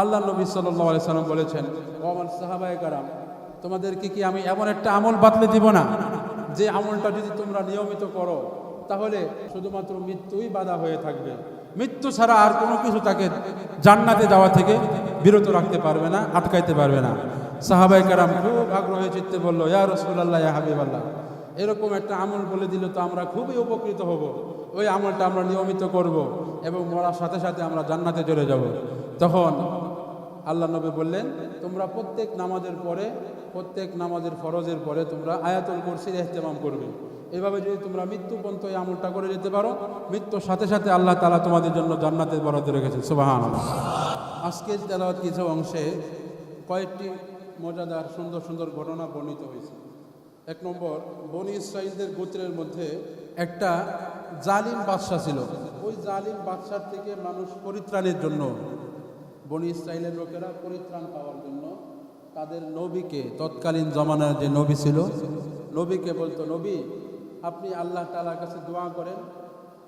আল্লাহ নবী সাল্লাহ সাল্লাম বলেছেন, ও আমার সাহাবায় কারাম, তোমাদেরকে কি আমি এমন একটা আমল বাতলে দিব না? যে আমলটা যদি তোমরা নিয়মিত করো, তাহলে শুধুমাত্র মৃত্যুই বাধা হয়ে থাকবে। মৃত্যু ছাড়া আর কোনো কিছু তাকে জান্নাতে যাওয়া থেকে বিরত রাখতে পারবে না, আটকাইতে পারবে না। সাহাবাই কারাম খুব আগ্রহে চিত্তে বলল, ইয়া রসুল্লাহ ইয়া হাবিব আল্লাহ এরকম একটা আমল বলে দিল তো আমরা খুবই উপকৃত হব। ওই আমলটা আমরা নিয়মিত করব এবং মরার সাথে সাথে আমরা জান্নাতে চলে যাব। তখন আল্লাহ নবী বললেন, তোমরা প্রত্যেক নামাজের পরে, প্রত্যেক নামাজের ফরজের পরে তোমরা আয়াতুল কুরসির এহতেমাম করবে। এভাবে যদি তোমরা মৃত্যু পর্যন্ত এই আমলটা করে যেতে পারো, মৃত্যুর সাথে সাথে আল্লাহ তালা তোমাদের জন্য জান্নাতের বরাদ্দ রেখেছে সুবাহান আজকে তেলাওয়াত কিছু অংশে কয়েকটি মজাদার, সুন্দর সুন্দর ঘটনা বর্ণিত হয়েছে। এক নম্বর, বনি ইসরাইলদের গোত্রের মধ্যে একটা জালিম বাদশা ছিল। ওই জালিম বাদশার থেকে মানুষ পরিত্রাণের জন্য বনি ইসরাইলের লোকেরা পরিত্রাণ পাওয়ার জন্য তাদের নবীকে তৎকালীন জমানার যে নবী ছিল, নবীকে বলতো, নবী, আপনি আল্লাহ তালার কাছে দোয়া করেন।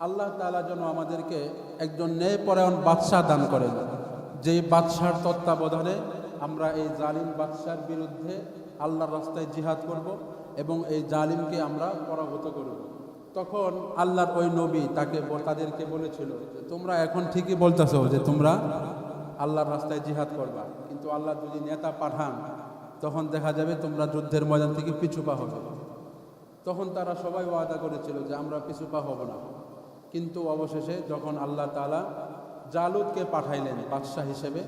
আল্লাহ তালা যেন আমাদেরকে একজন ন্যায়পরায়ণ বাদশাহ দান করেন। যেই বাদশার তত্ত্বাবধানে আমরা এই জালিম বাদশার বিরুদ্ধে আল্লাহর রাস্তায় জিহাদ করব এবং এই জালিমকে আমরা পরাভূত করব। তখন আল্লাহর ওই নবী তাকে তাদেরকে বলেছিল, তোমরা এখন ঠিকই বলতেছো যে তোমরা আল্লাহর রাস্তায় জিহাদ করবা। কিন্তু আল্লাহ যদি নেতা পাঠান, তখন দেখা যাবে তোমরা যুদ্ধের ময়দান থেকে পিছুপা হবে। তখন তারা সবাই ওয়াদা করেছিল যে আমরা পিছুপা হব না। কিন্তু অবশেষে যখন আল্লাহ তালা জালুদকে পাঠাইলেন বাদশাহ হিসেবে,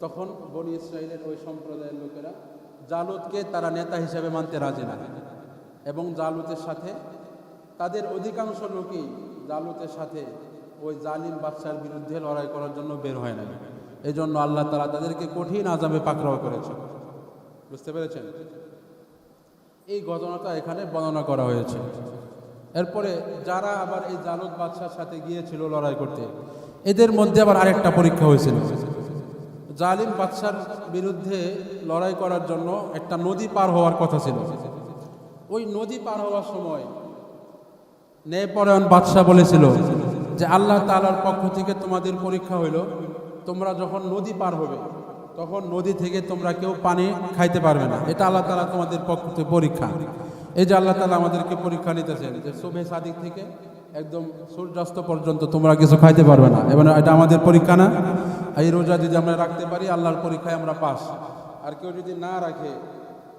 তখন বনি ইসরায়েলের ওই সম্প্রদায়ের লোকেরা জালুদকে তারা নেতা হিসেবে মানতে রাজি না। এবং জালুতের সাথে তাদের অধিকাংশ লোকই জালুতের সাথে ওই জালিম বাদশার বিরুদ্ধে লড়াই করার জন্য বের হয় না। এই জন্য আল্লাহ তালা তাদেরকে কঠিন আজামে পাকড়াও করেছে। বুঝতে পেরেছেন? এই ঘটনাটা এখানে বর্ণনা করা হয়েছে। এরপরে যারা আবার এই জালুদ বাদশার সাথে গিয়েছিল লড়াই করতে, এদের মধ্যে আবার আরেকটা পরীক্ষা হয়েছিল। জালিম বাদশার বিরুদ্ধে লড়াই করার জন্য একটা নদী পার হওয়ার কথা ছিল। ওই নদী পার হওয়ার সময় ন্যায়পরায়ণ বাদশাহ বলেছিল যে, আল্লাহ তালার পক্ষ থেকে তোমাদের পরীক্ষা হইল তোমরা যখন নদী পার হবে, তখন নদী থেকে তোমরা কেউ পানি খাইতে পারবে না। এটা আল্লাহ তালা তোমাদের পক্ষ পরীক্ষা। এই যে আল্লাহ তালা আমাদেরকে পরীক্ষা নিতেছেন যে শুভে সাদিক থেকে একদম সূর্যাস্ত পর্যন্ত তোমরা কিছু খাইতে পারবে না। এবং এটা আমাদের পরীক্ষা না? এই রোজা যদি আমরা রাখতে পারি, আল্লাহর পরীক্ষায় আমরা পাস আর কেউ যদি না রাখে,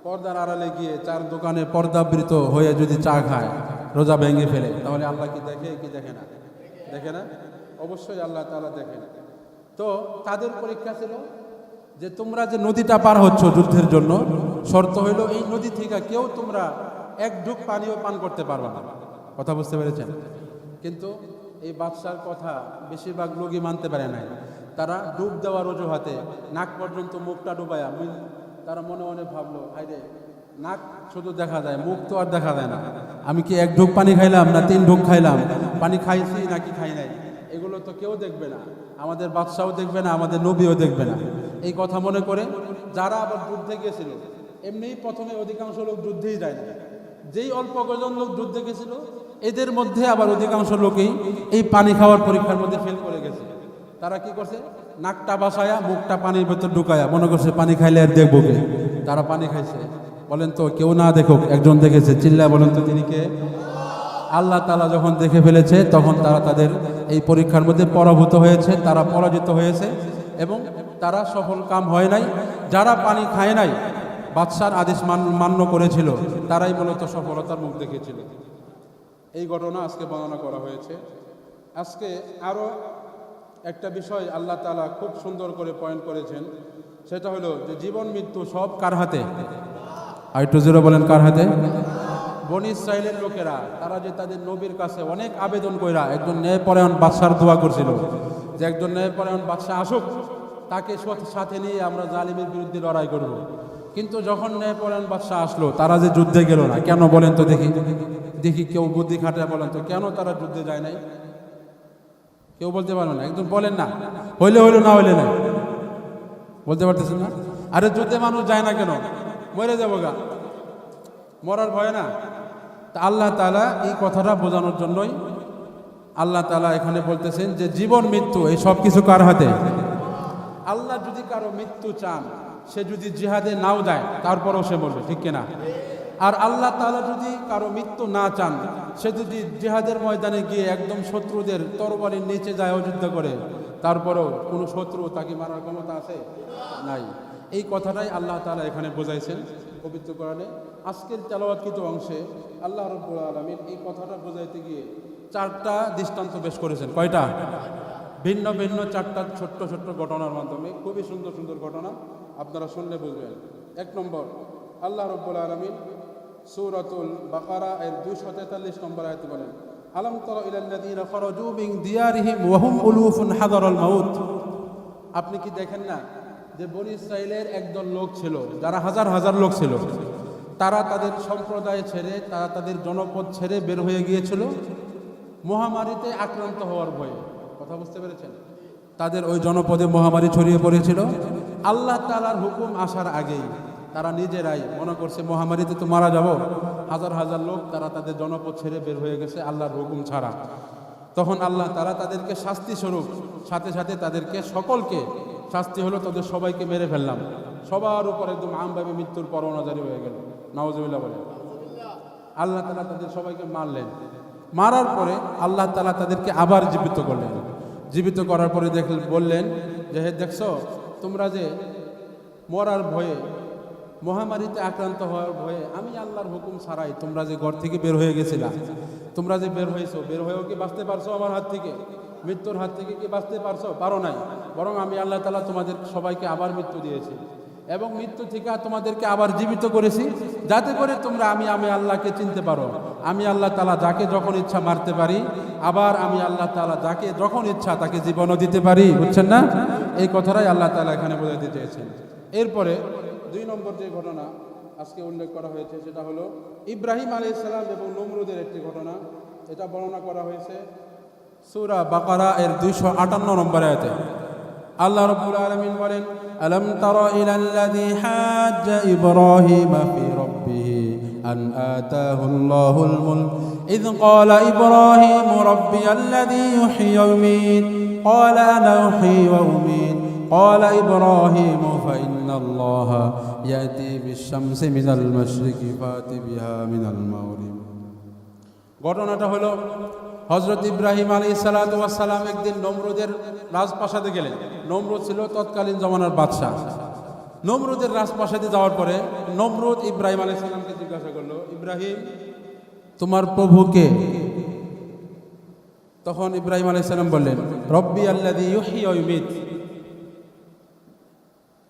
পর্দার আড়ালে গিয়ে চার দোকানে পর্দাবৃত হয়ে যদি চা খায়, রোজা ভেঙে ফেলে, তাহলে আল্লাহ কি দেখে কি দেখে না? দেখে না? অবশ্যই আল্লাহ তাআলা দেখেন তো তাদের পরীক্ষা ছিল যে তোমরা যে নদীটা পার হচ্ছ যুদ্ধের জন্য, শর্ত হইল এই নদী থেকে কেউ তোমরা এক ঢুক পানিও পান করতে পারবে না। কথা বুঝতে পেরেছেন? কিন্তু এই বাদশার কথা বেশিরভাগ লোকই মানতে পারে নাই। তারা ডুব দেওয়ার অজুহাতে নাক পর্যন্ত মুখটা ডুবায়া তারা মনে মনে ভাবলো হাইরে নাক শুধু দেখা যায়, মুখ তো আর দেখা যায় না। আমি কি এক ঢুক পানি খাইলাম না তিন ঢুক খাইলাম? পানি খাইছি নাকি খাই নাই? এগুলো তো কেউ দেখবে না। আমাদের বাদশাও দেখবে না, আমাদের নবীও দেখবে না। এই কথা মনে করে যারা আবার যুদ্ধে গেছিল, এমনিই প্রথমে অধিকাংশ লোক যুদ্ধেই যায় না। যেই অল্প কজন লোক যুদ্ধে গেছিল, এদের মধ্যে আবার অধিকাংশ লোকেই এই পানি খাওয়ার পরীক্ষার মধ্যে ফেল করে গেছে। তারা কি করছে? নাকটা বাসায়া, মুখটা পানির ভেতর ঢুকায়া, মনে করছে পানি খাইলে আর দেখব কে? তারা পানি খাইছে। বলেন তো, কেউ না দেখুক, একজন দেখেছে চিল্লা বলেন তো তিনি কে? আল্লাহ তালা যখন দেখে ফেলেছে, তখন তারা তাদের এই পরীক্ষার মধ্যে পরাভূত হয়েছে, তারা পরাজিত হয়েছে এবং তারা সফল কাম হয় নাই। যারা পানি খায় নাই, বাদশার আদেশ মান- মান্য করেছিল, তারাই মূলত সফলতার মুখ দেখেছিল। এই ঘটনা আজকে বর্ণনা করা হয়েছে। আজকে আরও একটা বিষয় আল্লাহ তালা খুব সুন্দর করে পয়েন্ট করেছেন, সেটা হলো যে জীবন মৃত্যু সব কার হাতে? একটু জিরো বলেন কার হাতে? বনি ইসরায়েলের লোকেরা, তারা যে তাদের নবীর কাছে অনেক আবেদন কইরা একজন ন্যায়পরায়ণ বাদশার দোয়া করছিল। যে একজন ন্যায়পরায়ণ বাদশাহ আসুক, তাকে সাথে- নিয়ে আমরা জালিমের বিরুদ্ধে লড়াই করব। কিন্তু যখন ন্যায়পরায়ণ বাদশাহ আসলো, তারা যে যুদ্ধে গেল না, কেন বলেন তো দেখি। দেখি কেউ বুদ্ধি খাটায় বলেন তো, কেন তারা যুদ্ধে যায় নাই? কেউ বলতে পারবে না একদম বলেন না। হইলে হইল, না হইলে না বলতে পারতেছেন না? আরে যুদ্ধে মানুষ যায় না কেন? মরে যাব গা। মরার ভয় না? তা আল্লাহ তালা এই কথাটা বোঝানোর জন্যই আল্লাহ তালা এখানে বলতেছেন যে জীবন, মৃত্যু, এই সব কিছু কার হাতে? আল্লাহ যদি কারও মৃত্যু চান, সে যদি জিহাদে নাও দেয় তারপরেও সে বলবে ঠিক কিনা? আর আল্লাহ তালা যদি কারও মৃত্যু না চান, সে যদি জিহাদের ময়দানে গিয়ে একদম শত্রুদের তরবারির নিচে যায় অযুদ্ধ করে, তারপরেও কোনো শত্রু তাকে মারার ক্ষমতা আছে? নাই। এই কথাটাই আল্লাহ তালা এখানে বোঝাইছেন। পবিত্র কোরআনে। আজকের তেলাওয়াতকৃত অংশে আল্লাহ রব্বুল আলমিন এই কথাটা বোঝাইতে গিয়ে চারটা দৃষ্টান্ত পেশ করেছেন। কয়টা? ভিন্ন ভিন্ন চারটা ছোট্ট ছোট্ট ঘটনার মাধ্যমে। খুবই সুন্দর সুন্দর ঘটনা আপনারা শুনলে বুঝবেন। এক নম্বর, আল্লাহ রব্বুল আলমিন সূরাতুল বাকারা এর দুইশো তেতাল্লিশ নম্বর আয়াতে বলেন, আলম তর ইলাল্লাযীনা খরাজু মিন দিয়ারিহিম ওয়া উলুফুন হাদারাল মাউত? আপনি কি দেখেন না? যে বনি ইসরায়েলের একদল লোক ছিল, যারা হাজার হাজার লোক ছিল, তারা তাদের সম্প্রদায় ছেড়ে, তারা তাদের জনপদ ছেড়ে বের হয়ে গিয়েছিল মহামারীতে আক্রান্ত হওয়ার ভয়ে। কথা বুঝতে পেরেছেন? তাদের ওই জনপদে মহামারী ছড়িয়ে পড়েছিল। আল্লাহ তালার হুকুম আসার আগেই তারা নিজেরাই মনে করছে, মহামারীতে তো মারা যাব। হাজার হাজার লোক তারা তাদের জনপদ ছেড়ে বের হয়ে গেছে আল্লাহর হুকুম ছাড়া। তখন আল্লাহ তারা তাদেরকে শাস্তি স্বরূপ সাথে সাথে তাদেরকে সকলকে শাস্তি হলো তাদের সবাইকে মেরে ফেললাম। সবার উপর একদম আমভাবে মৃত্যুর পরোয়ানা জারি হয়ে গেল। নওয়াজুবিল্লাহ বলে আল্লাহ তালা তাদের সবাইকে মারলেন। মারার পরে আল্লাহ তালা তাদেরকে আবার জীবিত করলেন। জীবিত করার পরে দেখ বললেন যে, হে, দেখছ, তোমরা যে মরার ভয়ে, মহামারীতে আক্রান্ত হওয়ার ভয়ে আমি আল্লাহর হুকুম ছাড়াই তোমরা যে ঘর থেকে বের হয়ে গেছিলা, তোমরা যে বের হয়েছো, বের হয়েও কি বাঁচতে পারছ আমার হাত থেকে? মৃত্যুর হাত থেকে কি বাঁচতে পারছ? পারো নাই। বরং আমি আল্লাহ তালা তোমাদের সবাইকে আবার মৃত্যু দিয়েছি। এবং মৃত্যু থেকে তোমাদেরকে আবার জীবিত করেছি। যাতে করে তোমরা আমি আমি আল্লাহকে চিনতে পারো। আমি আল্লাহ তালা যাকে যখন ইচ্ছা মারতে পারি, আবার আমি আল্লাহ তালা যাকে যখন ইচ্ছা তাকে জীবনও দিতে পারি। বুঝছেন না? এই কথাটাই আল্লাহ তালা এখানে বোঝাতে চেয়েছেন। এরপরে দুই নম্বর যে ঘটনা আজকে উল্লেখ করা হয়েছে, সেটা হলো ইব্রাহিম আলী ইসলাম এবং নমরুদের একটি ঘটনা। এটা বর্ণনা করা হয়েছে। সূরা বাকারা এর দুইশো আটান্ন নম্বর আয়াতে আল্লাহ রব্বুল আলামিন বলেন আলম তারা ইলাল্লাযী হাজ্জা ইব্রাহিম ফি রাব্বিহি আন আতাহু আল্লাহুল মুলক إذ قال إبراهيم ربي الذي يحيي ويميت قال أنا أحيي وأميت قال إبراهيم فإن الله يأتي بالشمس من المشرق فأت بها من المغرب ঘটনাটা হলো হজরত ইব্রাহিম আলী সালাম একদিন নমরুদের রাজপ্রাসাদে গেলেন। নমরুদ ছিল তৎকালীন জমানার বাদশাহ। নমরুদের রাজপ্রাসাদে যাওয়ার পরে নমরুদ ইব্রাহিম আলী সালামকে জিজ্ঞাসা করল, ইব্রাহিম, তোমার প্রভুকে তখন ইব্রাহিম আলী সালাম বললেন, রব্বি আল্লাদি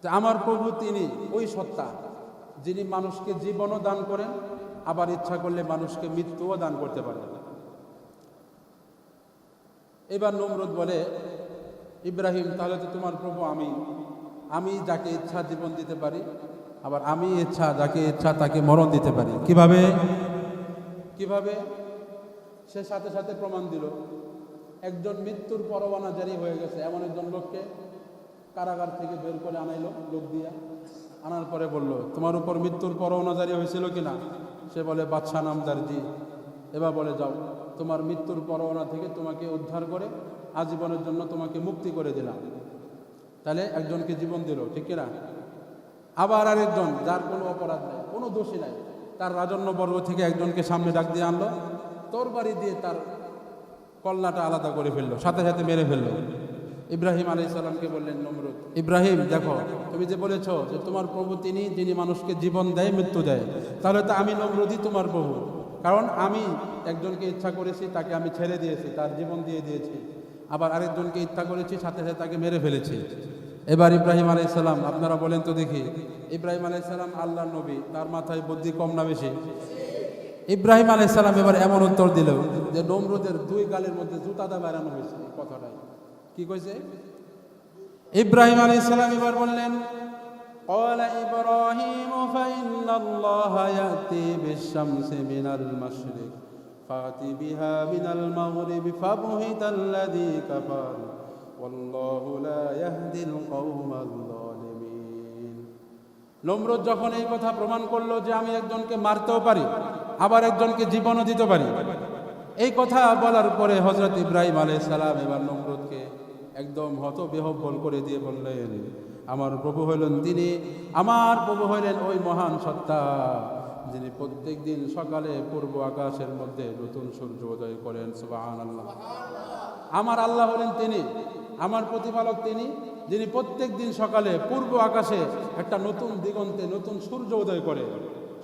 আমার প্রভু তিনি, ওই সত্তা, যিনি মানুষকে জীবনও দান করেন, আবার ইচ্ছা করলে মানুষকে মৃত্যুও দান করতে পারেন। এবার নমরুদ বলে, ইব্রাহিম, তাহলে তো তোমার প্রভু আমি। আমি যাকে ইচ্ছা জীবন দিতে পারি, আবার আমি ইচ্ছা, যাকে ইচ্ছা তাকে মরণ দিতে পারি। কীভাবে? কীভাবে? সে সাথে সাথে প্রমাণ দিল, একজন মৃত্যুর পরোয়ানা জারি হয়ে গেছে। এমন একজন লোককে কারাগার থেকে বের করে আনাইলো, লোক দিয়া। আনার পরে বলল, তোমার উপর মৃত্যুর পরোয়ানা জারি হয়েছিল কিনা? সে বলে, বাদশাহ নামদার জি এবার বলে, যাও। তোমার মৃত্যুর পরোয়ানা থেকে তোমাকে উদ্ধার করে আজীবনের জন্য তোমাকে মুক্তি করে দিলাম। তাহলে একজনকে জীবন দিল, ঠিক কিনা? আবার আরেকজন, যার কোনো অপরাধ নাই, কোনো দোষী নাই, তার রাজন্য বর্গ থেকে একজনকে সামনে ডাক দিয়ে আনলো তোর বাড়ি দিয়ে তার কল্লাটা আলাদা করে ফেলল, সাথে সাথে মেরে ফেলল। ইব্রাহিম আলী সাল্লামকে বললেন, নমরুদ, ইব্রাহিম, দেখো, তুমি যে বলেছ যে তোমার প্রভু তিনি, যিনি মানুষকে জীবন দেয়, মৃত্যু দেয়, তাহলে তো আমি নমরুদই তোমার প্রভু। কারণ আমি একজনকে ইচ্ছা করেছি, তাকে আমি ছেড়ে দিয়েছি, তার জীবন দিয়ে দিয়েছি। আবার আরেকজনকে ইচ্ছা করেছি, সাথে সাথে তাকে মেরে ফেলেছি। এবার ইব্রাহিম আলাই সালাম, আপনারা বলেন তো দেখি, ইব্রাহিম আলাই সালাম আল্লাহ নবী, তার মাথায় বুদ্ধি কম না বেশি? ইব্রাহিম আলাই সালাম এবার এমন উত্তর দিল যে, নমরুদের দুই গালের মধ্যে জুতাদা বেড়ানো হয়েছে কথাটাই। কি কইছে? ইব্রাহিম আলাই সালাম এবার বললেন قال إبراهيم فإن الله يأتي بالشمس من المشرق فأت بها من المغرب فبهت الذي كفر والله لا يهدي القوم الظالمين নমরুদ যখন এই কথা প্রমাণ করলো যে আমি একজনকে মারতেও পারি আবার একজনকে জীবনও দিতে পারি এই কথা বলার পরে হজরত ইব্রাহিম আলাই সালাম এবার নমরুদকে একদম হত বিহব্বল করে দিয়ে বললেন আমার প্রভু হইলেন তিনি আমার প্রভু হইলেন ওই মহান সত্তা, যিনি প্রত্যেক দিন সকালে পূর্ব আকাশের মধ্যে নতুন সূর্য উদয় করেন সুবাহান আল্লাহ আমার আল্লাহ হলেন তিনি, আমার প্রতিপালক তিনি, যিনি প্রত্যেক দিন সকালে পূর্ব আকাশে একটা নতুন দিগন্তে নতুন সূর্য উদয় করে।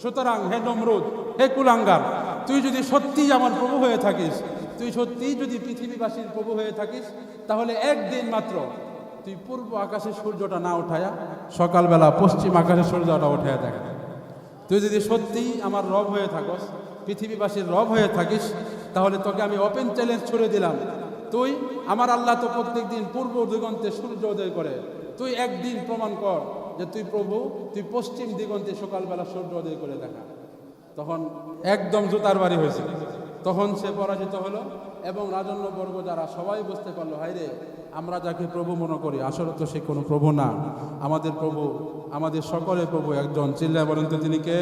সুতরাং হে নমরুদ, হে কুলাঙ্গার, তুই যদি সত্যিই আমার প্রভু হয়ে থাকিস, তুই সত্যিই যদি পৃথিবীবাসীর প্রভু হয়ে থাকিস, তাহলে একদিন মাত্র তুই পূর্ব আকাশে সূর্যটা না উঠায়া, সকালবেলা পশ্চিম আকাশে সূর্যটা উঠায়া দেখা। তুই যদি সত্যিই আমার রব হয়ে থাকস, পৃথিবীবাসীর রব হয়ে থাকিস, তাহলে তোকে আমি ওপেন চ্যালেঞ্জ ছুড়ে দিলাম। তুই আমার আল্লাহ তো প্রত্যেক দিন পূর্ব দিগন্তে সূর্য উদয় করে। তুই একদিন প্রমাণ কর যে তুই প্রভু, তুই পশ্চিম দিগন্তে সকালবেলা সূর্য উদয় করে দেখা। তখন একদম জুতার বাড়ি হয়েছে। তখন সে পরাজিত হলো এবং রাজন্যবর্গ যারা সবাই বুঝতে পারল হাইরে আমরা যাকে প্রভু মনে করি, আসলে তো সে কোনো প্রভু না। আমাদের প্রভু, আমাদের সকলের প্রভু একজন। চিল্লায় বলেন তো তিনি কে?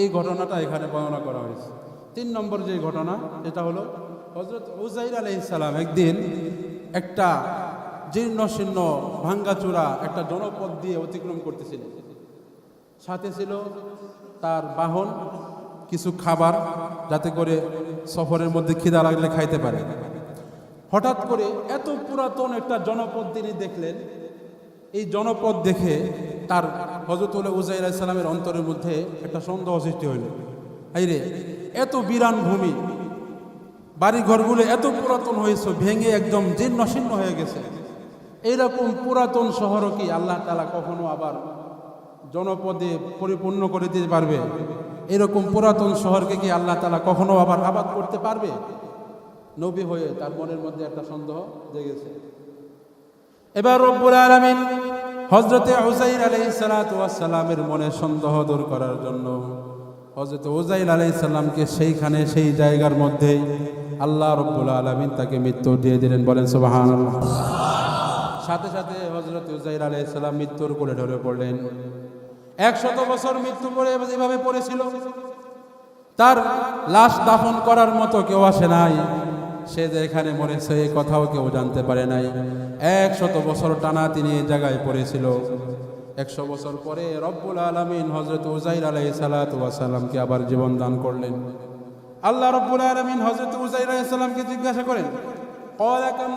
এই ঘটনাটা এখানে বর্ণনা করা হয়েছে। তিন নম্বর যে ঘটনা এটা হলো হজরত উজাইর আলহিসাল্লাম একদিন একটা জীর্ণ শীর্ণ ভাঙ্গাচূড়া একটা জনপদ দিয়ে অতিক্রম করতেছিলেন। সাথে ছিল তার বাহন কিছু খাবার যাতে করে সফরের মধ্যে খিদা লাগলে খাইতে পারে। হঠাৎ করে এত পুরাতন একটা জনপদ তিনি দেখলেন। এই জনপদ দেখে তার হজরতুল্লাহ উজাইর সালামের অন্তরের মধ্যে একটা সন্দেহ সৃষ্টি হইল। হাইরে এত বিরান ভূমি বাড়ি ঘরগুলো এত পুরাতন হয়েছে, ভেঙে একদম জীর্ণ শীর্ণ হয়ে গেছে। এইরকম পুরাতন শহরও কি আল্লাহ তালা কখনো আবার জনপদে পরিপূর্ণ করে দিতে পারবে? এরকম পুরাতন শহরকে কি আল্লাহ তালা কখনো আবার আবাদ করতে পারবে? নবী হয়ে তার মনের মধ্যে একটা সন্দেহ জেগেছে। এবার রব্বুল আলমিন হজরতে উজাইর আলাই সালাতামের মনে সন্দেহ দূর করার জন্য হজরত উজাইর আলাই সাল্লামকে সেইখানে সেই জায়গার মধ্যেই আল্লাহ রব্বুল আলমিন তাকে মৃত্যু দিয়ে দিলেন বলেন সুবাহান সাথে সাথে হজরত উজাইর আলাই সাল্লাম মৃত্যুর কোলে ধরে পড়লেন। একশত বছর মৃত্যু পরে এভাবে পড়েছিল, তার লাশ দাফন করার মতো কেউ আসে নাই। সে যে এখানে মরেছে এই কথাও কেউ জানতে পারে নাই। একশত বছর টানা তিনি এই জায়গায় পড়েছিল। একশো বছর পরে রব্বুল আলমিন হজরত উজাইর আলাই সালাতামকে আবার জীবন দান করলেন। আল্লাহ রব্বুল আলমিন হজরত উজাইর আলাইসাল্লামকে জিজ্ঞাসা করেন, "ক্বালা কাম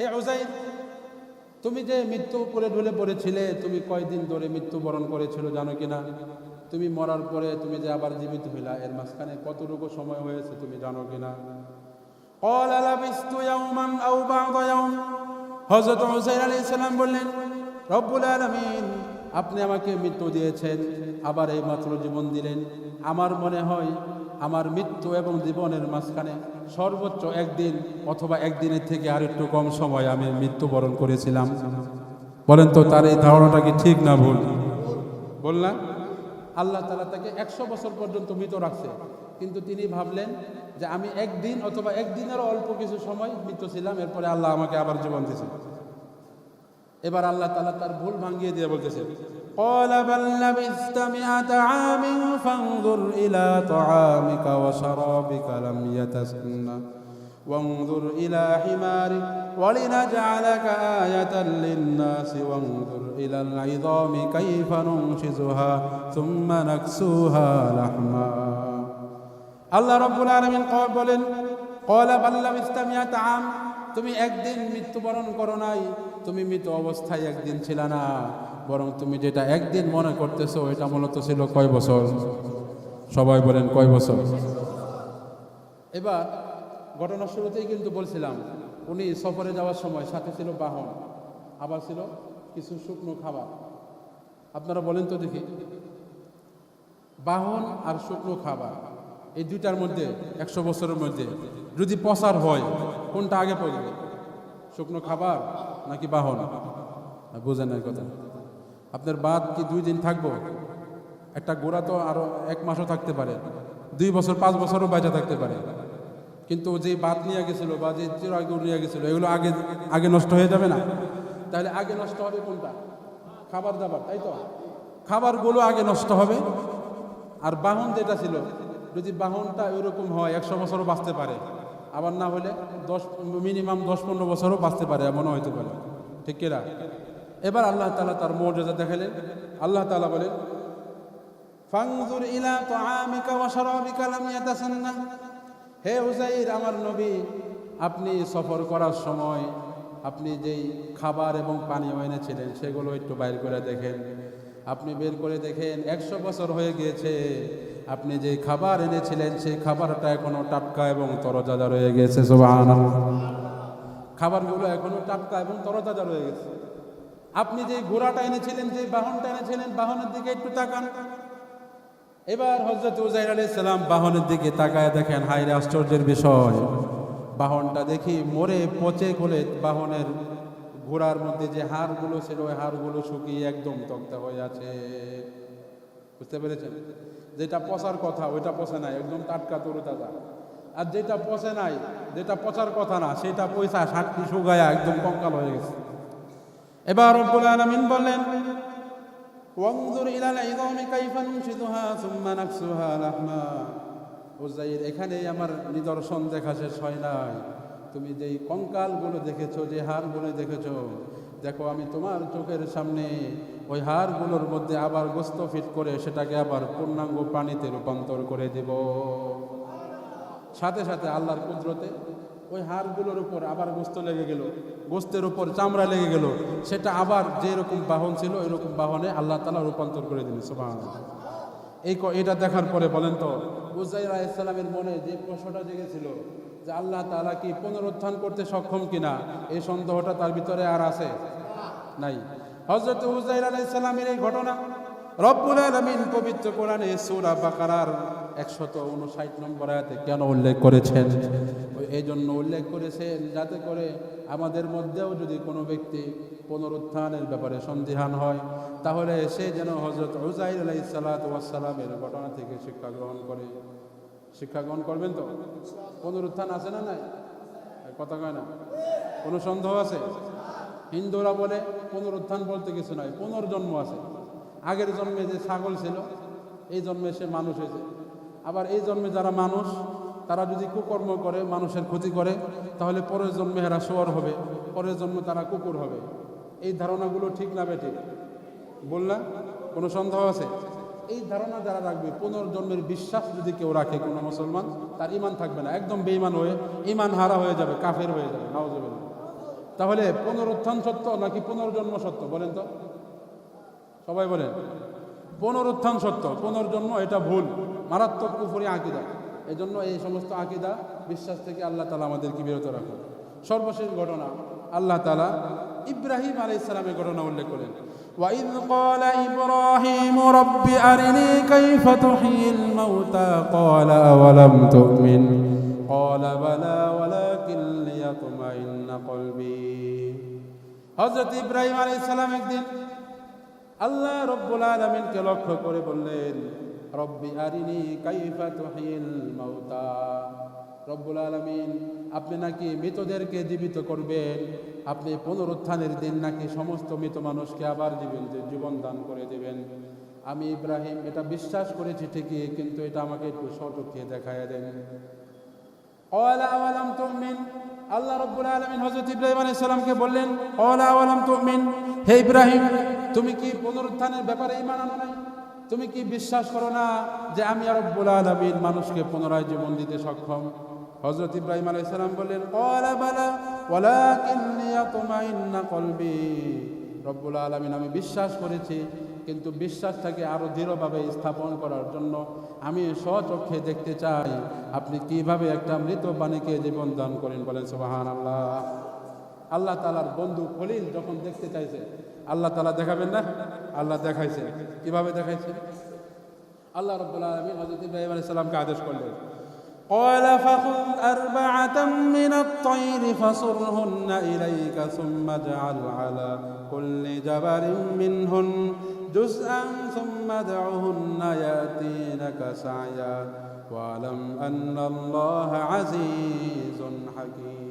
হে উজাইর তুমি যে মৃত্যু উপরে ঢুলে পড়েছিলে, তুমি কয়দিন ধরে মৃত্যুবরণ করেছিল জানো কিনা? তুমি মরার পরে তুমি যে আবার জীবিত হইলা, এর মাঝখানে কতটুকু সময় হয়েছে তুমি জানো কিনা? হজরত হুসাইন আলী ইসলাম বললেন, রব্বুল আলমিন, আপনি আমাকে মৃত্যু দিয়েছেন, আবার এই মাত্র জীবন দিলেন। আমার মনে হয় আমার মৃত্যু এবং জীবনের মাঝখানে সর্বোচ্চ একদিন অথবা একদিনের থেকে আর একটু কম সময় আমি মৃত্যুবরণ করেছিলাম। বলেন তো তার এই ধারণাটা কি ঠিক না ভুল? বললাম আল্লাহ তালা তাকে একশো বছর পর্যন্ত মৃত রাখছে। কিন্তু তিনি ভাবলেন যে আমি একদিন অথবা একদিনেরও অল্প কিছু সময় মৃত ছিলাম, এরপরে আল্লাহ আমাকে আবার জীবন দিয়েছে এবার আল্লাহ তালা তার ভুল ভাঙিয়ে দিয়ে বলতেছে قال بل لبثت مئة عام فانظر إلى طعامك وشرابك لم يتسنى وانظر إلى حمارك ولنجعلك آية للناس وانظر إلى العظام كيف ننشزها ثم نكسوها لحما আল্লাহ রব্বুল আলমিন বলেন কলা বাল্লাম ইসলামিয়া তাম তুমি একদিন মৃত্যুবরণ করো নাই তুমি মৃত অবস্থায় একদিন ছিল না, বরং তুমি যেটা একদিন মনে করতেছো, এটা মূলত ছিল কয় বছর? সবাই বলেন কয় বছর? এবার ঘটনার শুরুতেই কিন্তু বলছিলাম, উনি সফরে যাওয়ার সময় সাথে ছিল বাহন, আবার ছিল কিছু শুকনো খাবার। আপনারা বলেন তো দেখি। বাহন আর শুকনো খাবার, এই দুইটার মধ্যে, একশো বছরের মধ্যে, যদি প্রচার হয়, কোনটা আগে পড়বে? শুকনো খাবার নাকি বাহন? বোঝেন না কথা। আপনার বাদ কি দুই দিন থাকব? একটা গোড়া তো আরও এক মাসও থাকতে পারে। দুই বছর, পাঁচ বছরও বাঁচা থাকতে পারে। কিন্তু যে বাদ নিয়ে গেছিল বা যে চিরাগুড় নিয়ে গেছিল, এগুলো আগে আগে নষ্ট হয়ে যাবে না? তাহলে আগে নষ্ট হবে কোনটা? খাবার দাবার, তাই তো? খাবারগুলো আগে নষ্ট হবে। আর বাহন যেটা ছিল, যদি বাহনটা ওইরকম হয়, একশো বছরও বাঁচতে পারে। আবার না হলে দশ, মিনিমাম দশ পনেরো বছরও বাঁচতে পারে এমনও হইতে পারে ঠিক কিনা? এবার আল্লাহ তালা তার মর্যাদা দেখালেন। আল্লাহ তালা বলেন ফাংজুর ইলা তাআমিকা ওয়া শারাবিকা লাম ইয়াতাসান্না। হে উজাইর আমার নবী, আপনি সফর করার সময় আপনি যেই খাবার এবং পানীয় এনেছিলেন, সেগুলো একটু বাইর করে দেখেন। আপনি বের করে দেখেন, একশো বছর হয়ে গিয়েছে। আপনি যে খাবার এনেছিলেন, সেই খাবারটা এখনও টাটকা এবং তরতাজা রয়ে গেছে খাবারগুলো এখনও টাটকা এবং তরতাজা রয়ে গেছে। আপনি যে ঘোড়াটা এনেছিলেন, যে বাহনটা এনেছিলেন, বাহনের দিকে একটু তাকান। এবার হজরত উজাইর আলী সালাম বাহনের দিকে তাকায় দেখেন হাইরে আশ্চর্যের বিষয়। বাহনটা দেখি মরে পচে গলে বাহনের ঘোড়ার মধ্যে যে হাড়গুলো ছিল, ওই হাড়গুলো শুকিয়ে একদম তক্তা হয়ে আছে। বুঝতে পেরেছেন? যেটা পচার কথা, ওইটা পচে নাই। একদম টাটকা তরু তাজা। আর যেটা পচে নাই, যেটা পচার কথা না, সেটা পয়সা ষাটটি শুকায়া একদম কঙ্কাল হয়ে গেছে। এবার রব্বুল আলামিন বললেন ওয়াংজুর ইলাল ইযামি কাইফা নুনশিদুহা সুম্মা নাকসুহা লাহমা। উজাইর এখানেই আমার নিদর্শন দেখা শেষ হয় নাই। তুমি যেই কঙ্কালগুলো দেখেছ, যে হাড়গুলো দেখেছ দেখো, আমি তোমার চোখের সামনে ওই হাড়গুলোর মধ্যে আবার গোস্ত ফিট করে সেটাকে আবার পূর্ণাঙ্গ পানিতে রূপান্তর করে দেব। সাথে সাথে আল্লাহর কুদরতে ওই হাড়গুলোর উপর আবার গোস্ত লেগে গেল, গোস্তের উপর চামড়া লেগে গেল। সেটা আবার যেরকম বাহন ছিল এরকম বাহনে আল্লাহ তালা রূপান্তর করে দিলেন সুবাহ এই এটা দেখার পরে বলেন তো উজাইর আলাইসালামের মনে যে প্রশ্নটা জেগেছিল যে আল্লাহ তাআলা কি পুনরুত্থান করতে সক্ষম কিনা, এই সন্দেহটা তার ভিতরে আর আছে? নাই। হজরত উজাইর আলাইসালামের এই ঘটনা রব্বুল আলামিন পবিত্র কোরআনে সূরা বাকারার একশত উনষাট নম্বর আয়াতে কেন উল্লেখ করেছেন? এই জন্য উল্লেখ করেছেন যাতে করে আমাদের মধ্যেও যদি কোনো ব্যক্তি পুনরুত্থানের ব্যাপারে সন্দিহান হয়, তাহলে সে যেন হজরত হুজাইর আলাই সালাতামের ঘটনা থেকে শিক্ষা গ্রহণ করে। শিক্ষা গ্রহণ করবেন তো? পুনরুত্থান আছে না নাই? কথা কয় না? কোনো সন্দেহ আছে? হিন্দুরা বলে পুনরুত্থান বলতে কিছু নয় পুনর্জন্ম আছে। আগের জন্মে যে ছাগল ছিল, এই জন্মে সে মানুষ হয়েছে। আবার এই জন্মে যারা মানুষ, তারা যদি কুকর্ম করে, মানুষের ক্ষতি করে, তাহলে পরের জন্মে এরা শোয়ার হবে, পরের জন্মে তারা কুকুর হবে। এই ধারণাগুলো ঠিক না বেঠিক। বললাম, কোনো সন্দেহ আছে? এই ধারণা যারা রাখবে, পুনর্জন্মের বিশ্বাস যদি কেউ রাখে কোনো মুসলমান, তার ইমান থাকবে না। একদম বেইমান হয়ে, ইমান হারা হয়ে যাবে, কাফের হয়ে যাবে নাওজবিল্লাহ তাহলে পুনরুত্থান সত্য নাকি পুনর্জন্ম সত্য বলেন তো সবাই বলেন পুনরুত্থান সত্য পুনর্জন্ম এটা ভুল মারাত্মক কুফরি আকিদা এই জন্য এই সমস্ত আকিদা বিশ্বাস থেকে আল্লাহ তালা আমাদেরকে বিরত রাখুন সর্বশেষ ঘটনা আল্লাহ তালা ইব্রাহিম আলাই ইসলামের ঘটনা উল্লেখ করেন وإذ قال إبراهيم رب أرني كيف تحيي الموتى قال أولم تؤمن قال بلى ولكن ليطمئن قلبي হজরত ইব্রাহিম আলাই সালাম একদিন আল্লাহ রব্বুল আলমিনকে লক্ষ্য করে বললেন, রব্বি আরিনি কাইফা তুহিল মাউতা। রব্বুল আলমিন, আপনি নাকি মৃতদেরকে জীবিত করবেন? আপনি পুনরুত্থানের দিন নাকি সমস্ত মৃত মানুষকে আবার দিবেন যে জীবন দান করে দেবেন? আমি ইব্রাহিম এটা বিশ্বাস করেছি ঠিকই, কিন্তু এটা আমাকে একটু সচক্ষে দেখায় দেন। অলা আওয়ালাম তুমিন? আল্লাহ রব্বুল আলমিন হজরত ইব্রাহিম আলাইহিস সালামকে বললেন অলা আওয়ালাম তুমিন? হে ইব্রাহিম, তুমি কি পুনরুত্থানের ব্যাপারে ইমান আনো নাই? তুমি কি বিশ্বাস করো না যে আমি রব্বুল আলমিন মানুষকে পুনরায় জীবন দিতে সক্ষম? হজরত ইব্রাহিম আলাইহিস সালাম বললেন অলা বালা ওয়ালাকিন লিয়াতমাইন্না কলবি। রব্বুল আলমিন, আমি বিশ্বাস করেছি কিন্তু বিশ্বাসটাকে আরও দৃঢ়ভাবে স্থাপন করার জন্য আমি স্বচক্ষে দেখতে চাই আপনি কিভাবে একটা মৃত প্রাণীকে জীবন দান করেন বলেন সোহান আল্লাহ আল্লাহ তালার বন্ধু খলিল যখন দেখতে চাইছে আল্লাহ তালা দেখাবেন না আল্লাহ দেখাইছে কিভাবে দেখাইছে আল্লাহ রব্বুল আলমিন হজরত ইব্রাহিম আলাইহিস সালামকে আদেশ করলেন قال فخذ أربعة من الطير فصرهن إليك ثم اجعل على كل جبل منهن جزءا ثم ادعهن يأتينك سعيا واعلم أن الله عزيز حكيم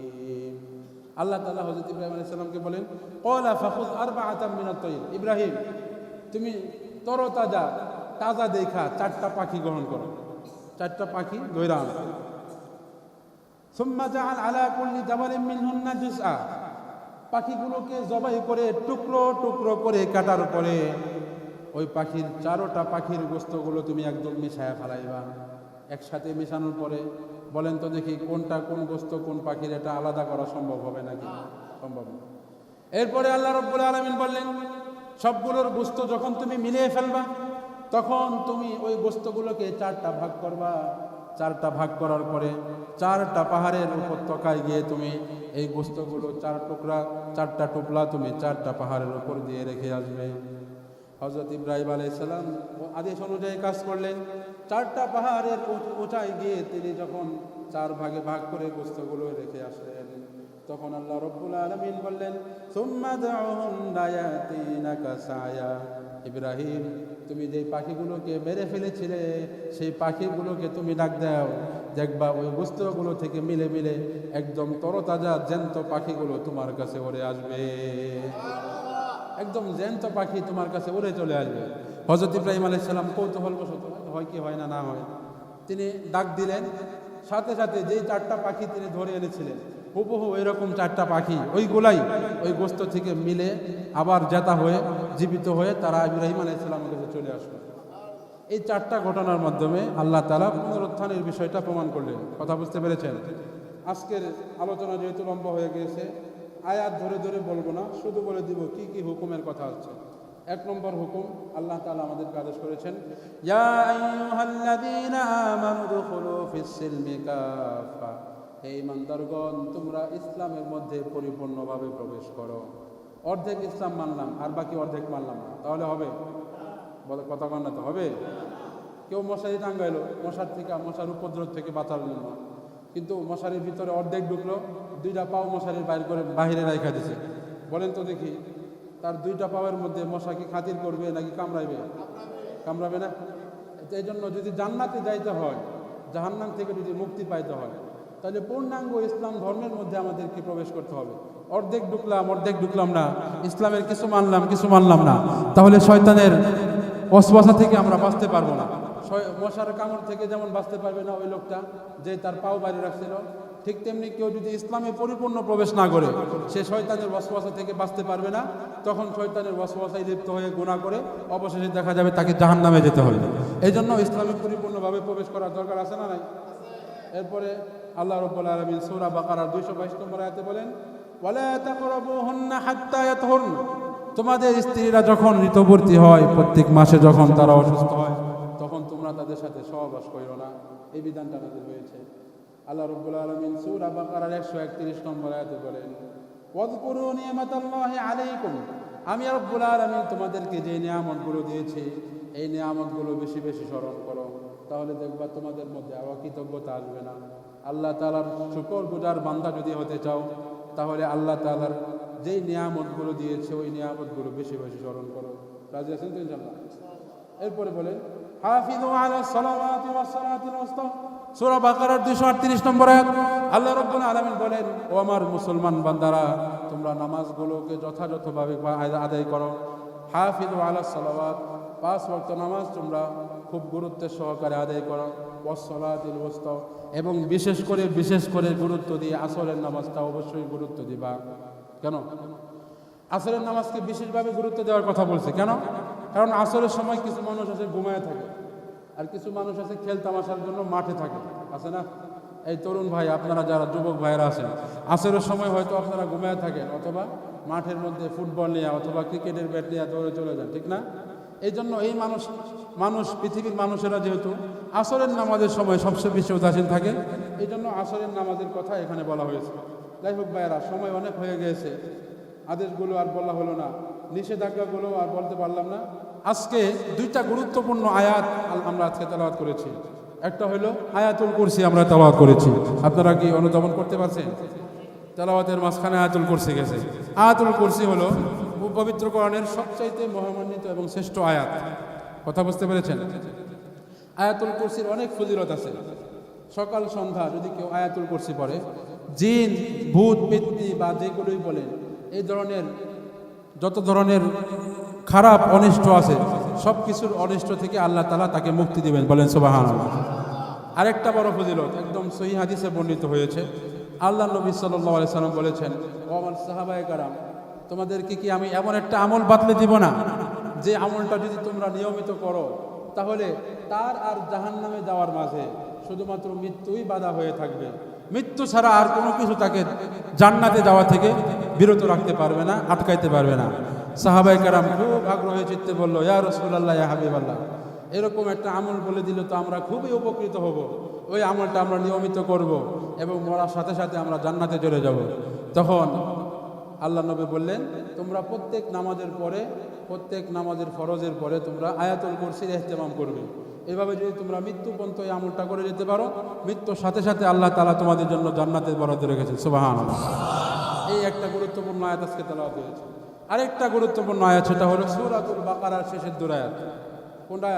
আল্লাহ তালা হজরত ইব্রাহিম আলাইহিস সালামকে বলেন কলা ফাখুজ আর বা আতাম মিনাত তৈর ইব্রাহিম তুমি তরতাজা তাজা দেখা চারটা পাখি গ্রহণ করো চারটা পাখি ধৈরা আনো সুম্মা জাআল আলা কুল্লি জাবালিন মিনহুন্না জুজআ পাখিগুলোকে জবাই করে টুকরো টুকরো করে কাটার পরে ওই পাখির চারোটা পাখির গোস্তগুলো তুমি একদম মিশায়া ফেলাইবা। একসাথে মেশানোর পরে বলেন তো দেখি কোনটা কোন গোস্ত কোন পাখির এটা আলাদা করা সম্ভব হবে নাকি? সম্ভব না। এরপরে আল্লাহ রব্বুল আলমিন বললেন, সবগুলোর গোস্ত যখন তুমি মিলিয়ে ফেলবা, তখন তুমি ওই গোস্তগুলোকে চারটা ভাগ করবা। চারটা ভাগ করার পরে চারটা পাহাড়ের উপত্যকায় গিয়ে তুমি এই গোস্তগুলো চার টুকরা, চারটা টুকলা তুমি চারটা পাহাড়ের উপর দিয়ে রেখে আসবে। হজরত ইব্রাহিম আলাইসাল্লাম আদেশ অনুযায়ী কাজ করলেন। চারটা পাহাড়ের উঁচায় গিয়ে তিনি যখন চার ভাগে ভাগ করে গোস্তগুলো রেখে আসলেন, তখন আল্লাহ রব্বুল আলমিন বললেন। ইব্রাহিম, তুমি যে পাখিগুলোকে মেরে ফেলেছিলে, সেই পাখিগুলোকে তুমি ডাক দাও। দেখবা ওই বস্তুগুলো থেকে মিলে মিলে একদম তরতাজা, জ্যান্ত পাখিগুলো তোমার কাছে উড়ে আসবে। একদম জ্যান্ত পাখি তোমার কাছে উড়ে চলে আসবে। হজরত ইব্রাহিম আলাইসাল্লাম কৌতূহল বসত হয় কি, হয় না না হয়, তিনি ডাক দিলেন, সাথে সাথে যেই চারটা পাখি তিনি ধরে এনেছিলেন, হুবহু এরকম চারটা পাখি, ওইগুলাই, ওই গোস্ত থেকে মিলে আবার জেতা হয়ে, জীবিত হয়ে তারা ইব্রাহিম আলাইসাল্লামের কাছে চলে আসলো। এই চারটা ঘটনার মাধ্যমে আল্লাহ তালা পুনরুত্থানের বিষয়টা প্রমাণ করলেন। কথা বুঝতে পেরেছেন? আজকের আলোচনা যেহেতু লম্বা হয়ে গিয়েছে আয়াত ধরে ধরে বলব না, শুধু বলে দিব কি কি হুকুমের কথা হচ্ছে। এক নম্বর হুকুম, আল্লাহ তালা আমাদেরকে আদেশ করেছেন হে ইমানদারগণ তোমরা ইসলামের মধ্যে পরিপূর্ণভাবে প্রবেশ করো। অর্ধেক ইসলাম মানলাম, আর বাকি অর্ধেক মানলাম না। তাহলে হবে? বলে কথা কন না তো, হবে? কেউ মশারি টাঙ্গাইলো, মশার থেকে, মশার উপদ্রব থেকে বাঁচার জন্য। কিন্তু মশারির ভিতরে অর্ধেক ঢুকলো, দুইটা পাও মশারির বাইর করে বাহিরে রাখা দিছে। বলেন তো দেখি, তার দুইটা পাওয়ের মধ্যে মশা কি খাতির করবে নাকি কামড়াইবে? কামড়াবে না? এই জন্য যদি জান্নাতে যাইতে হয়, জাহান্নাম থেকে যদি মুক্তি পাইতে হয়, তাহলে পূর্ণাঙ্গ ইসলাম ধর্মের মধ্যে আমাদেরকে প্রবেশ করতে হবে। অর্ধেক ঢুকলাম অর্ধেক ঢুকলাম না। ইসলামের কিছু মানলাম কিছু মানলাম না। তাহলে শয়তানের অশ্বাসা থেকে আমরা বাঁচতে পারব না। মশার কামড় থেকে যেমন বাঁচতে পারবে না ওই লোকটা যে তার পাও বাইরে রাখছিল, ঠিক তেমনি কেউ যদি ইসলামে পরিপূর্ণ প্রবেশ না করে, সে শয়তানের ওয়াসওয়াসা থেকে বাঁচতে পারবে না, তখন শয়তানের ওয়াসওয়াসায় লিপ্ত হয়ে গুণা করে অবশেষে দেখা যাবে তাকে জাহান নামে যেতে হবে। এই জন্য ইসলামে পরিপূর্ণভাবে প্রবেশ করার দরকার আছে না নাই? এরপরে আল্লাহ রব্বুল আলামিন সূরা বাকারার 222 নম্বর আয়াতে বলেন তোমাদের স্ত্রীরা যখন ঋতুবর্তী হয়, প্রত্যেক মাসে যখন তারা অসুস্থ হয় তাদের সাথে সহবাস করো না। এই বিধানটা নাযিল হয়েছে। আল্লাহ রব্বুল আলামিন সূরা একশো 131 নম্বর আয়াতে বলেন আলাইকুম। আমি রব্বুল আলামিন তোমাদেরকে যে নিয়ামতগুলো দিয়েছি, এই নিয়ামতগুলো বেশি বেশি স্মরণ করো। তাহলে দেখবা তোমাদের মধ্যে অকৃতজ্ঞতা আসবে না। আল্লাহ তাআলার শুকর গুজার বান্দা যদি হতে চাও, তাহলে আল্লাহ তাআলার যেই নিয়ামতগুলো দিয়েছে, ওই নিয়ামতগুলো বেশি বেশি স্মরণ করো। রাজি আছেন তো এরপরে বলেন হাফিজু আলা সালাওয়াতি ওয়াস সালাতিল উস্তা সূরা বাকারার 238 নম্বর আয়াত। আল্লাহ রাব্বুল আলামিন বলেন, ও আমার মুসলমান বান্দারা, তোমরা নামাজগুলোকে যথাযথভাবে আদায় করো। হাফিজু আলা সালাওয়াত, পাঁচ ওয়াক্ত নামাজ তোমরা খুব গুরুত্বের সহকারে আদায় করো। ওয়াস সালাতিল উস্তা এবং বিশেষ করে বিশেষ করে গুরুত্ব দিয়ে আসরের নামাজটা অবশ্যই গুরুত্ব দিবা। কেন? আসরের নামাজকে বিশেষভাবে গুরুত্ব দেওয়ার কথা বলছে। কেন? কারণ আসরের সময় কিছু মানুষ আছে ঘুমায় থাকে। আর কিছু মানুষ আছে খেল তামাশার জন্য মাঠে থাকে। আছে না? এই তরুণ ভাই, আপনারা যারা যুবক ভাইয়েরা আছেন, আসরের সময় হয়তো আপনারা ঘুমায় থাকেন অথবা মাঠের মধ্যে ফুটবল নিয়ে অথবা ক্রিকেটের ব্যাট নিয়ে দৌড়ে চলে যান, ঠিক না? এই জন্য এই মানুষ মানুষ, পৃথিবীর মানুষেরা যেহেতু আসরের নামাজের সময় সবচেয়ে বেশি উদাসীন থাকে, এই জন্য আসরের নামাজের কথা এখানে বলা হয়েছে। যাই হোক ভাইয়েরা, সময় অনেক হয়ে গিয়েছে আদেশগুলো আর বলা হলো না। নিষেধাজ্ঞাগুলো আর বলতে পারলাম না। আজকে দুইটা গুরুত্বপূর্ণ আয়াত আমরা আজকে তেলাওয়াত করেছি। একটা হলো আয়াতুল কুরসি আমরা তেলাওয়াত করেছি। আপনারা কি অনুধাবন করতে পারছেন? তেলাওয়াতের মাঝখানে আয়াতুল কুরসি গেছে। আয়াতুল কুরসি হলো পবিত্র সবচাইতে মহামান্বিত এবং শ্রেষ্ঠ আয়াত। কথা বুঝতে পেরেছেন? আয়াতুল কুরসির অনেক ফজিলত আছে। সকাল, সন্ধ্যা যদি কেউ আয়াতুল কুরসি পড়ে, জিন, ভূত পেতনি বা যেগুলোই বলেন, এই ধরনের যত ধরনের খারাপ অনিষ্ট আছে, সব কিছুর অনিষ্ট থেকে আল্লাহ তালা তাকে মুক্তি দিবেন। বলেন সোবাহান আরেকটা বড় ফজিলত, একদম সহি হাদিসে বর্ণিত হয়েছে। আল্লাহ নবী সাল্লাহ আলি সাল্লাম বলেছেন, ও আমার সাহাবায় কারাম, তোমাদেরকে কি আমি এমন একটা আমল বাতলে দিব না? যে আমলটা যদি তোমরা নিয়মিত করো, তাহলে তার আর জাহান নামে যাওয়ার মাঝে শুধুমাত্র মৃত্যুই বাধা হয়ে থাকবে। মৃত্যু ছাড়া আর কোনো কিছু তাকে জান্নাতে যাওয়া থেকে বিরত রাখতে পারবে না, আটকাইতে পারবে না। সাহাবাই কারাম খুব আগ্রহে চিত্তে বলল, ইয়া রসুল্লাহ ইয়া হাবিব আল্লাহ এরকম একটা আমল বলে দিলে তো আমরা খুবই উপকৃত হব। ওই আমলটা আমরা নিয়মিত করব এবং মরার সাথে সাথে আমরা জান্নাতে চলে যাব। তখন আল্লাহ নবী বললেন, তোমরা প্রত্যেক নামাজের পরে, প্রত্যেক নামাজের ফরজের পরে তোমরা আয়াতুল কুরসির ইহতেমাম করবে। এভাবে যদি তোমরা মৃত্যু পর্যন্ত এই আমলটা করে যেতে পারো, মৃত্যুর সাথে সাথে আল্লাহ তালা তোমাদের জন্য জান্নাতে বরাদ্দ রেখেছেন। সুবাহান এই একটা গুরুত্বপূর্ণ আয়াত আজকে তেলাওয়াত হয়েছে। আরেকটা গুরুত্বপূর্ণ আয়াত সেটা হলো সুরাতুল বাকারার শেষের দুই আয়াত। কোনটা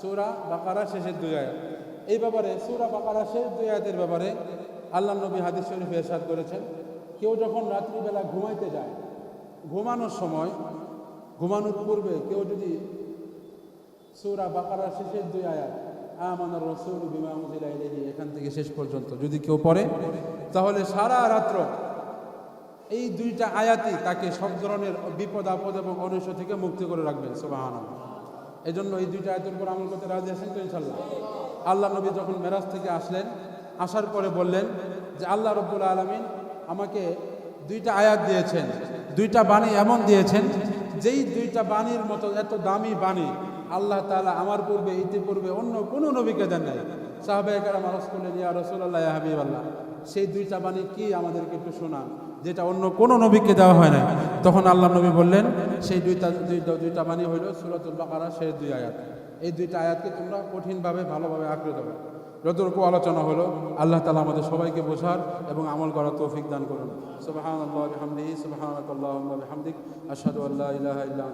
সুরা বাকারার শেষের দুই আয়াত। এই ব্যাপারে, সুরা বাকারার শেষ দুই আয়াতের ব্যাপারে আল্লাহ নবী হাদিস শরীফে এরশাদ করেছেন, কেউ যখন রাত্রিবেলা ঘুমাইতে যায়, ঘুমানোর সময়, ঘুমানোর পূর্বে কেউ যদি সুরা বাকারার শেষের দুই আয়াত আমানার রসুল বিমা ইলাইহি, এখান থেকে শেষ পর্যন্ত যদি কেউ পড়ে, তাহলে সারা রাত্র এই দুইটা আয়াতই তাকে সব ধরনের বিপদ, আপদ এবং অনিষ্ট থেকে মুক্তি করে রাখবেন সুবাহান এই জন্য এই দুইটা আয়াতের উপর আমল করতে রাজি আছেন তো ইনশাল্লাহ আল্লাহ নবী যখন মেরাজ থেকে আসলেন, আসার পরে বললেন যে, আল্লাহ রব্বুল আলমিন আমাকে দুইটা আয়াত দিয়েছেন, দুইটা বাণী এমন দিয়েছেন, যেই দুইটা বাণীর মতো এত দামি বাণী আল্লাহ তালা আমার পূর্বে, ইতিপূর্বে অন্য কোনো নবীকে দেন নাই। সাহাবাহিকার আমার করলেন, ইয়া রসুল্লাহ হাবিব আল্লাহ সেই দুইটা বাণী কি আমাদেরকে একটু শোনান। যেটা অন্য কোনো নবীকে দেওয়া হয় না তখন আল্লাহ নবী বললেন, সেই দুইটা দুইটা বাণী হইল সুরাতুল বাকারা, সেই দুই আয়াত। এই দুইটা আয়াতকে তোমরা কঠিনভাবে, ভালোভাবে আঁকড়ে দেবে। যতটুকু আলোচনা হলো, আল্লাহ তালা আমাদের সবাইকে বোঝার এবং আমল করার তৌফিক দান করুন। সুবাহান আল্লাহ হামদিহি সুবাহান আল্লাহ হামদিক আশহাদু আল্লাহ ইলাহা ইল্লা